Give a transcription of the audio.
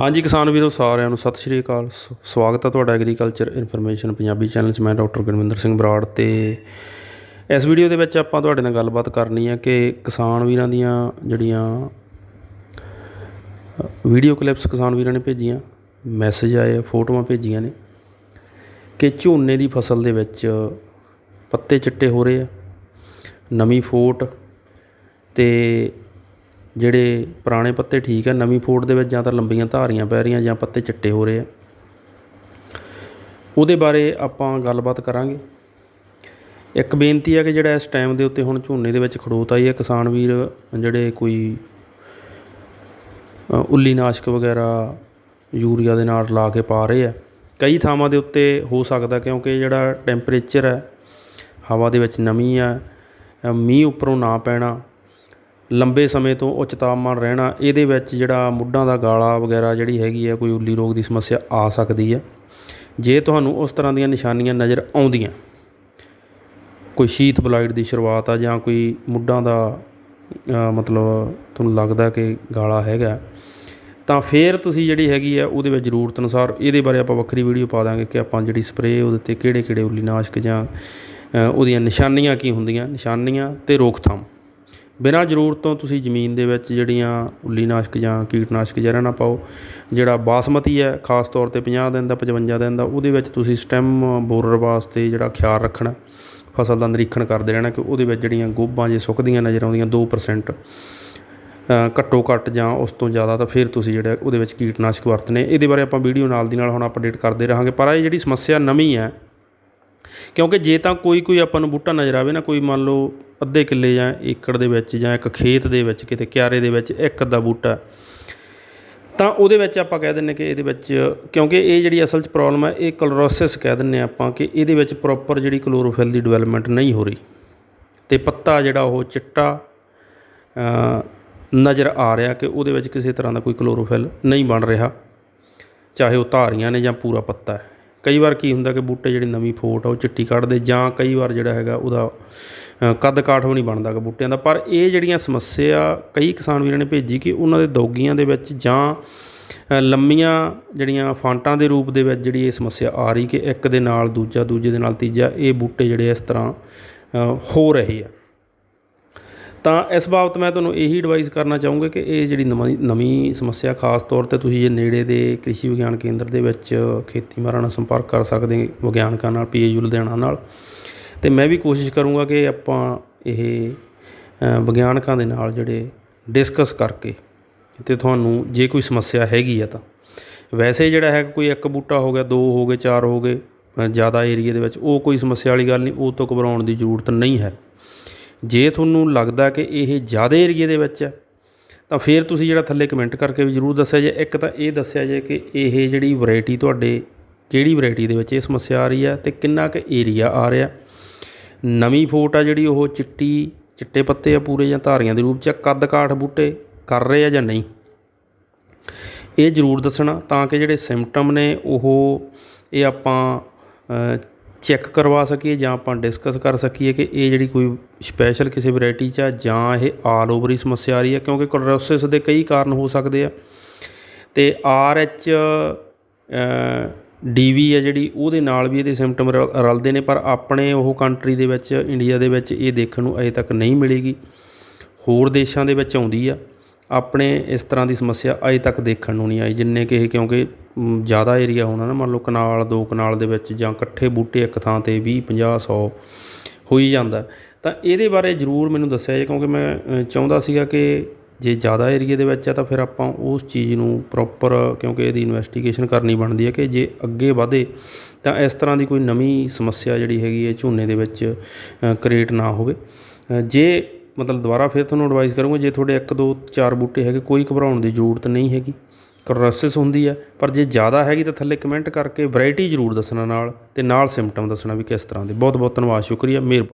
ਹਾਂਜੀ ਕਿਸਾਨ ਵੀਰੋ, ਸਾਰਿਆਂ ਨੂੰ ਸਤਿ ਸ਼੍ਰੀ ਅਕਾਲ। ਸ- ਸਵਾਗਤ ਹੈ ਤੁਹਾਡਾ ਐਗਰੀਕਲਚਰ ਇਨਫੋਰਮੇਸ਼ਨ ਪੰਜਾਬੀ ਚੈਨਲ 'ਚ। ਮੈਂ ਡਾਕਟਰ ਗੁਰਮਿੰਦਰ ਸਿੰਘ ਬਰਾੜ ਤੇ ਇਸ ਵੀਡੀਓ ਦੇ ਵਿੱਚ ਆਪਾਂ ਤੁਹਾਡੇ ਨਾਲ ਗੱਲਬਾਤ ਕਰਨੀ ਹੈ ਕਿ ਕਿਸਾਨ ਵੀਰਾਂ ਦੀਆਂ ਜਿਹੜੀਆਂ ਵੀਡੀਓ ਕਲਿੱਪਸ ਕਿਸਾਨ ਵੀਰਾਂ ਨੇ ਭੇਜੀਆਂ ਮੈਸੇਜ ਆਏ, ਫੋਟੋਆਂ ਭੇਜੀਆਂ ਨੇ ਕਿ ਝੋਨੇ ਦੀ ਫਸਲ ਦੇ ਵਿੱਚ ਪੱਤੇ ਚਿੱਟੇ ਹੋ ਰਹੇ ਆ, ਨਵੀਂ ਫੋਟ ਤੇ ਜਿਹੜੇ ਪੁਰਾਣੇ ਪੱਤੇ ਠੀਕ ਹੈ ਨਵੀਂ ਫੋਟ ਦੇ ਵਿੱਚ ਜਾਂ ਤਾਂ ਲੰਬੀਆਂ ਧਾਰੀਆਂ ਪੈ ਰਹੀਆਂ ਜਾਂ ਪੱਤੇ ਚਿੱਟੇ ਹੋ ਰਹੇ ਆ। ਉਹਦੇ ਬਾਰੇ ਆਪਾਂ ਗੱਲਬਾਤ ਕਰਾਂਗੇ। ਇੱਕ ਬੇਨਤੀ ਹੈ ਕਿ ਜਿਹੜਾ ਇਸ ਟਾਈਮ ਦੇ ਉੱਤੇ ਹੁਣ ਝੋਨੇ ਦੇ ਵਿੱਚ ਖੜੋਤ ਆਈ ਹੈ ਕਿਸਾਨ ਵੀਰ, ਜਿਹੜੇ ਕੋਈ ਉੱਲੀ ਨਾਸ਼ਕ ਵਗੈਰਾ ਯੂਰੀਆ ਦੇ ਨਾਲ ਲਾ ਕੇ ਪਾ ਰਹੇ ਆ। ਕਈ ਥਾਵਾਂ ਦੇ ਉੱਤੇ ਹੋ ਸਕਦਾ ਕਿਉਂਕਿ ਜਿਹੜਾ ਟੈਂਪਰੇਚਰ ਹੈ ਹਵਾ ਦੇ ਵਿੱਚ ਨਮੀ ਆ ਮੀਂਹ ਉੱਪਰੋਂ ਨਾ ਪੈਣਾ ਲੰਬੇ ਸਮੇਂ ਤੋਂ ਉੱਚ ਤਾਪਮਾਨ ਰਹਿਣਾ, ਇਹਦੇ ਵਿੱਚ ਜਿਹੜਾ ਮੁੱਢਾਂ ਦਾ ਗਾਲਾ ਵਗੈਰਾ ਜਿਹੜੀ ਹੈਗੀ ਹੈ ਕੋਈ ਉੱਲੀ ਰੋਗ ਦੀ ਸਮੱਸਿਆ ਆ ਸਕਦੀ ਹੈ ਜੇ ਤੁਹਾਨੂੰ ਉਸ ਤਰ੍ਹਾਂ ਦੀਆਂ ਨਿਸ਼ਾਨੀਆਂ ਨਜ਼ਰ ਆਉਂਦੀਆਂ, ਕੋਈ ਸ਼ੀਤ ਬਲਾਈਡ ਦੀ ਸ਼ੁਰੂਆਤ ਆ ਜਾਂ ਕੋਈ ਮੁੱਢਾਂ ਦਾ ਮਤਲਬ ਤੁਹਾਨੂੰ ਲੱਗਦਾ ਕਿ ਗਾਲਾ ਹੈਗਾ, ਤਾਂ ਫਿਰ ਤੁਸੀਂ ਜਿਹੜੀ ਹੈਗੀ ਆ, ਉਹਦੇ ਵਿੱਚ ਜ਼ਰੂਰਤ ਅਨੁਸਾਰ ਇਹਦੇ ਬਾਰੇ ਆਪਾਂ ਵੱਖਰੀ ਵੀਡੀਓ ਪਾ ਦਾਂਗੇ ਕਿ ਆਪਾਂ ਜਿਹੜੀ ਸਪਰੇਅ ਉਹਦੇ ਤੇ ਕਿਹੜੇ ਕਿਹੜੇ ਉੱਲੀ ਨਾਸ਼ਕ ਜਾਂ ਉਹਦੀਆਂ ਨਿਸ਼ਾਨੀਆਂ ਕੀ ਹੁੰਦੀਆਂ। ਨਿਸ਼ਾਨੀਆਂ ਤੇ ਰੋਕਥਾਮ। ਬਿਨਾਂ ਜ਼ਰੂਰਤ ਤੋਂ ਤੁਸੀਂ ਜ਼ਮੀਨ ਦੇ ਵਿੱਚ ਜਿਹੜੀਆਂ ਉੱਲੀ ਨਾਸ਼ਕ ਜਾਂ ਕੀਟਨਾਸ਼ਕ ਜ਼ਹਿਰਾਂ ਨਾ ਪਾਓ, ਜਿਹੜਾ ਬਾਸਮਤੀ ਹੈ, ਖਾਸ ਤੌਰ ਤੇ 50 ਦਿਨ ਦਾ 55 ਦਿਨ ਦਾ, ਉਹਦੇ ਵਿੱਚ ਤੁਸੀਂ ਸਟੈਮ ਬੋਰਰ ਵਾਸਤੇ ਜਿਹੜਾ ਖਿਆਲ ਰੱਖਣਾ, ਫਸਲ ਦਾ ਨਿਰੀਖਣ ਕਰਦੇ ਰਹਿਣਾ ਕਿ ਉਹਦੇ ਵਿੱਚ ਜਿਹੜੀਆਂ ਗੋਭਾਂ ਜੇ ਸੁੱਕਦੀਆਂ ਨਜ਼ਰ ਆਉਂਦੀਆਂ 2% ਘੱਟੋ ਘੱਟ ਜਾਂ ਉਸ ਤੋਂ ਜ਼ਿਆਦਾ ਤਾਂ ਫਿਰ ਤੁਸੀਂ ਜਿਹੜਾ ਉਹਦੇ ਵਿੱਚ ਕੀਟਨਾਸ਼ਕ ਵਰਤਨੇ ਇਹਦੇ ਬਾਰੇ ਆਪਾਂ ਵੀਡੀਓ ਨਾਲ ਦੀ ਨਾਲ ਹੁਣ ਅਪਡੇਟ ਕਰਦੇ ਰਹਾਂਗੇ, ਪਰ ਇਹ ਜਿਹੜੀ ਸਮੱਸਿਆ ਨਵੀਂ ਹੈ ਕਿਉਂਕਿ ਜੇ ਤਾਂ ਕੋਈ ਕੋਈ ਆਪਾਂ ਨੂੰ ਬੂਟਾ ਨਜ਼ਰ ਆਵੇ ਨਾ, ਕੋਈ ਮੰਨ ਲਓ ਅੱਧੇ ਕਿੱਲੇ ਜਾਂ ਏਕੜ ਦੇ ਵਿੱਚ ਜਾਂ ਇੱਕ ਖੇਤ ਦੇ ਵਿੱਚ, ਕਿਤੇ ਕਿਆਰੇ ਦੇ ਵਿੱਚ ਇੱਕ ਅੱਧਾ ਬੂਟਾ, ਤਾਂ ਉਹਦੇ ਵਿੱਚ ਆਪਾਂ ਕਹਿ ਦਿੰਨੇ ਕਿ ਇਹਦੇ ਵਿੱਚ, ਕਿਉਂਕਿ ਇਹ ਜਿਹੜੀ ਅਸਲ 'ਚ ਪ੍ਰੋਬਲਮ ਹੈ, ਇਹ ਕਲੋਰੋਸਿਸ ਕਹਿ ਦਿੰਨੇ ਆਪਾਂ ਕਿ ਇਹਦੇ ਵਿੱਚ ਪ੍ਰੋਪਰ ਜਿਹੜੀ ਕਲੋਰੋਫਿਲ ਦੀ ਡਿਵੈਲਪਮੈਂਟ ਨਹੀਂ ਹੋ ਰਹੀ। ਤੇ ਪੱਤਾ ਜਿਹੜਾ ਉਹ ਚਿੱਟਾ ਨਜ਼ਰ ਆ ਰਿਹਾ ਕਿ ਉਹਦੇ ਵਿੱਚ ਕਿਸੇ ਤਰ੍ਹਾਂ ਦਾ ਕੋਈ ਕਲੋਰੋਫਿਲ ਨਹੀਂ ਬਣ ਰਿਹਾ, ਚਾਹੇ ਉਹ ਧਾਰੀਆਂ ਨੇ ਜਾਂ ਪੂਰਾ ਪੱਤਾ ਹੈ। ਕਈ ਵਾਰ ਕੀ ਹੁੰਦਾ ਕਿ ਬੂਟੇ ਜਿਹੜੀ ਨਵੀਂ ਫੋਟ ਆ, ਉਹ ਚਿੱਟੀ ਕੱਢਦੇ ਜਾਂ ਕਈ ਵਾਰ ਜਿਹੜਾ ਹੈਗਾ ਉਹਦਾ ਕੱਦ ਕਾਠ ਵੀ ਨਹੀਂ ਬਣਦਾ ਗਾ ਬੂਟਿਆਂ ਦਾ। ਪਰ ਇਹ ਜਿਹੜੀਆਂ ਸਮੱਸਿਆ ਕਈ ਕਿਸਾਨ ਵੀਰਾਂ ਨੇ ਭੇਜੀ ਕਿ ਉਹਨਾਂ ਦੇ ਦੌਗੀਆਂ ਦੇ ਵਿੱਚ ਜਾਂ ਲੰਮੀਆਂ ਜਿਹੜੀਆਂ ਫਾਂਟਾਂ ਦੇ ਰੂਪ ਦੇ ਵਿੱਚ ਜਿਹੜੀ ਇਹ ਸਮੱਸਿਆ ਆ ਰਹੀ ਕਿ ਇੱਕ ਦੇ ਨਾਲ ਦੂਜਾ, ਦੂਜੇ ਦੇ ਨਾਲ ਤੀਜਾ, ਇਹ ਬੂਟੇ ਜਿਹੜੇ ਇਸ ਤਰ੍ਹਾਂ ਹੋ ਰਹੇ ਆ। ਤਾਂ ਇਸ ਬਾਬਤ ਮੈਂ ਤੁਹਾਨੂੰ ਇਹੀ ਐਡਵਾਈਸ ਕਰਨਾ ਚਾਹੂੰਗਾ ਕਿ ਇਹ ਜਿਹੜੀ ਨਵੀਂ ਨਵੀਂ ਸਮੱਸਿਆ ਖਾਸ ਤੌਰ ਤੇ ਤੁਸੀਂ ਜੇ ਨੇੜੇ ਦੇ ਕ੍ਰਿਸ਼ੀ ਵਿਗਿਆਨ ਕੇਂਦਰ ਦੇ ਵਿੱਚ ਖੇਤੀ ਨਾਲ ਸੰਪਰਕ ਕਰ ਸਕਦੇ ਵਿਗਿਆਨਕਾਂ ਨਾਲ, ਪੀਏਯੂ ਲੁਧਿਆਣਾ ਨਾਲ, ਤੇ ਮੈਂ ਵੀ ਕੋਸ਼ਿਸ਼ ਕਰੂੰਗਾ ਕਿ ਆਪਾਂ ਇਹ ਵਿਗਿਆਨਕਾਂ ਦੇ ਨਾਲ ਜਿਹੜੇ ਡਿਸਕਸ ਕਰਕੇ ਤੇ ਤੁਹਾਨੂੰ ਜੇ ਕੋਈ ਸਮੱਸਿਆ ਹੈਗੀ ਆ ਤਾਂ। ਵੈਸੇ ਜਿਹੜਾ ਹੈ ਕੋਈ ਇੱਕ ਬੂਟਾ ਹੋ ਗਿਆ, ਦੋ ਹੋ ਗਏ, ਚਾਰ ਹੋ ਗਏ ਜ਼ਿਆਦਾ ਏਰੀਏ ਦੇ ਵਿੱਚ ਉਹ ਕੋਈ ਸਮੱਸਿਆ ਵਾਲੀ ਗੱਲ ਨਹੀਂ, ਉਹ ਤੋਂ ਘਬਰਾਉਣ ਦੀ ਜ਼ਰੂਰਤ ਨਹੀਂ ਹੈ। ਜੇ ਤੁਹਾਨੂੰ ਲੱਗਦਾ ਕਿ ਇਹ ਜ਼ਿਆਦਾ ਏਰੀਏ ਦੇ ਵਿੱਚ ਹੈ, ਤਾਂ ਫਿਰ ਤੁਸੀਂ ਜਿਹੜਾ ਥੱਲੇ ਕਮੈਂਟ ਕਰਕੇ ਵੀ ਜ਼ਰੂਰ ਦੱਸਿਆ ਜੇ। ਇੱਕ ਤਾਂ ਇਹ ਦੱਸਿਆ ਜੇ ਕਿ ਇਹ ਜਿਹੜੀ ਵੈਰਾਈਟੀ ਤੁਹਾਡੇ, ਕਿਹੜੀ ਵੈਰਾਈਟੀ ਦੇ ਵਿੱਚ ਇਹ ਸਮੱਸਿਆ ਆ ਰਹੀ ਹੈ ਤੇ ਕਿੰਨਾ ਕੁ ਏਰੀਆ ਆ ਰਿਹਾ। ਨਵੀਂ ਫੋਟ ਆ ਜਿਹੜੀ ਉਹ ਚਿੱਟੀ, ਚਿੱਟੇ ਪੱਤੇ ਆ ਪੂਰੇ ਜਾਂ ਧਾਰੀਆਂ ਦੇ ਰੂਪ ਚ, ਕੱਦ ਕਾਠ ਬੂਟੇ ਕਰ ਰਹੇ ਆ ਜਾਂ ਨਹੀਂ। ਇਹ ਜ਼ਰੂਰ ਦੱਸਣਾ ਤਾਂ ਕਿ ਜਿਹੜੇ ਸਿੰਪਟਮ ਨੇ ਉਹ, ਇਹ ਆਪਾਂ ਚੈੱਕ ਕਰਵਾ ਸਕੀਏ ਜਾਂ ਆਪਾਂ ਡਿਸਕਸ ਕਰ ਸਕੀਏ ਕਿ ਇਹ ਜਿਹੜੀ ਕੋਈ ਸਪੈਸ਼ਲ ਕਿਸੇ ਵੈਰਾਈਟੀ 'ਚ ਆ ਜਾਂ ਇਹ ਆਲ ਓਵਰ ਹੀ ਸਮੱਸਿਆ ਆ ਰਹੀ ਹੈ, ਕਿਉਂਕਿ ਕਲੋਰੋਸਿਸ ਦੇ ਕਈ ਕਾਰਨ ਹੋ ਸਕਦੇ ਆ। ਤੇ ਆਰ ਐਚ ਡੀਵੀ ਹੈ ਜਿਹੜੀ, ਉਹਦੇ ਨਾਲ ਵੀ ਇਹਦੇ ਸਿੰਪਟਮ ਰਲਦੇ ਨੇ, ਪਰ ਆਪਣੇ ਉਹ ਕੰਟਰੀ ਦੇ ਵਿੱਚ ਇੰਡੀਆ ਦੇ ਵਿੱਚ ਇਹ ਦੇਖਣ ਨੂੰ ਅਜੇ ਤੱਕ ਨਹੀਂ ਮਿਲੇਗੀ। ਹੋਰ ਦੇਸ਼ਾਂ ਦੇ ਵਿੱਚ ਆਉਂਦੀ ਆ। ਆਪਣੇ ਇਸ ਤਰ੍ਹਾਂ ਦੀ ਸਮੱਸਿਆ ਅਜੇ ਤੱਕ ਦੇਖਣ ਨੂੰ ਨਹੀਂ ਆਈ, ਜਿੰਨੇ ਕਿ ਇਹ ਕਿਉਂਕਿ ਜ਼ਿਆਦਾ ਏਰੀਆ ਹੋਣਾ ਨਾ, ਮੰਨ ਲਓ ਕਨਾਲ, ਦੋ ਕਨਾਲ ਦੇ ਵਿੱਚ ਜਾਂ ਇਕੱਠੇ ਬੂਟੇ ਇੱਕ ਥਾਂ ਤੇ ਵੀਹ, ਪੰਜਾਹ, ਸੌ ਹੋਈ ਜਾਂਦਾ। ਤਾਂ ਇਹਦੇ ਬਾਰੇ ਜ਼ਰੂਰ ਮੈਨੂੰ ਦੱਸਿਆ ਜੇ, ਕਿਉਂਕਿ ਮੈਂ ਚਾਹੁੰਦਾ ਸੀਗਾ ਕਿ ਜੇ ਜ਼ਿਆਦਾ ਏਰੀਏ ਦੇ ਵਿੱਚ ਹੈ ਤਾਂ ਫਿਰ ਆਪਾਂ ਉਸ ਚੀਜ਼ ਨੂੰ ਪ੍ਰੋਪਰ ਕਿਉਂਕਿ ਇਹਦੀ ਇਨਵੈਸਟੀਗੇਸ਼ਨ ਕਰਨੀ ਬਣਦੀ ਹੈ ਕਿ ਜੇ ਅੱਗੇ ਵਧੇ ਤਾਂ ਇਸ ਤਰ੍ਹਾਂ ਦੀ ਕੋਈ ਨਵੀਂ ਸਮੱਸਿਆ ਜਿਹੜੀ ਹੈਗੀ ਹੈ ਝੋਨੇ ਦੇ ਵਿੱਚ ਕ੍ਰੀਏਟ ਨਾ ਹੋਵੇ। ਜੇ ਮਤਲਬ ਦੁਬਾਰਾ ਫਿਰ ਤੁਹਾਨੂੰ ਐਡਵਾਈਸ ਕਰੂੰਗਾ, ਜੇ ਤੁਹਾਡੇ ਇੱਕ, ਦੋ, ਚਾਰ ਬੂਟੇ ਹੈਗੇ, ਕੋਈ ਘਬਰਾਉਣ ਦੀ ਜ਼ਰੂਰਤ ਨਹੀਂ ਹੈਗੀ। ਕਲੋਰੋਸਿਸ ਹੁੰਦੀ ਹੈ ਪਰ ਜੇ ਜ਼ਿਆਦਾ ਹੈਗੀ ਤਾਂ ਥੱਲੇ ਕਮੈਂਟ ਕਰਕੇ ਵੈਰਾਈਟੀ ਜ਼ਰੂਰ ਦੱਸਣਾ ਨਾਲ ਤੇ ਨਾਲ ਸਿੰਪਟਮ ਦੱਸਣਾ ਵੀ ਕਿਸ ਤਰ੍ਹਾਂ ਦੇ। ਬਹੁਤ ਬਹੁਤ ਧੰਨਵਾਦ, ਸ਼ੁਕਰੀਆ ਮਿਹਰਬਾਨੀ